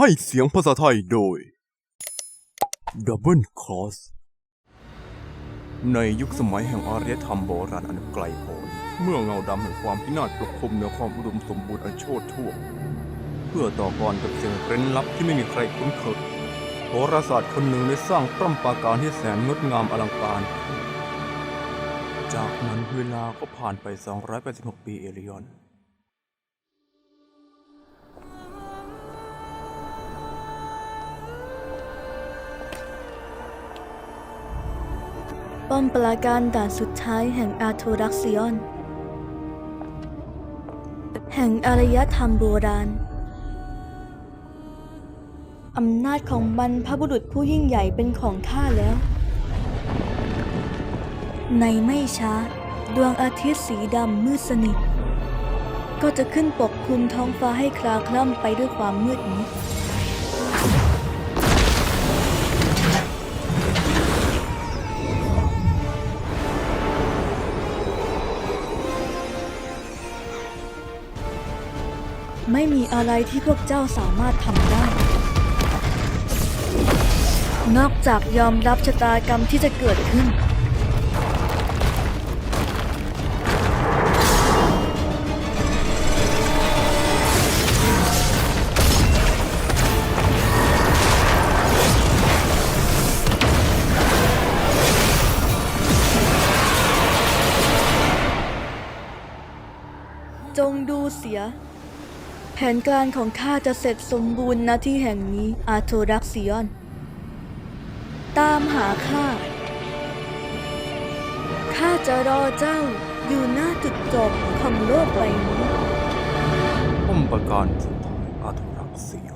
ให้เสียงภาษาไทยโดย Double Cross ในยุคสมัยแห่งอารยธรรมโบราณอันไกลโพ้นเมื่อเงาดำแห่งความพินาศปกคลุมเหนือความอุดมสมบูรณ์อันโชดช่วง เพื่อต่อกรกับเสียงเร้นลับที่ไม่มีใครคุ้นเคยโหราศาสตร์คนหนึ่งได้สร้างปล้ำปราการที่แสนงดงามอลังการ จากนั้นเวลาก็ผ่านไป 286 ปีเอเลียน ป้อมปราการด่านสุดท้ายแห่งอาโทรักซิออน แห่งอารยธรรมโบราณ อำนาจของบรรพบุรุษผู้ยิ่งใหญ่เป็นของข้าแล้ว ในไม่ช้า ดวงอาทิตย์สีดำมืดสนิท ก็จะขึ้นปกคลุมท้องฟ้าให้คลาคล่ำไปด้วยความมืดมิด ไม่มีอะไรที่พวกเจ้าสามารถทำได้ นอกจากยอมรับชะตากรรมที่จะเกิดขึ้น จงดูเสีย แผนการของข้าจะเสร็จสมบูรณ์ณที่แห่งนี้อาโทรักซิออน ตามหาข้า ข้าจะรอเจ้าอยู่หน้าจุดจบของโลกใบนี้ อุปกรณ์ขอาโทรักซิออน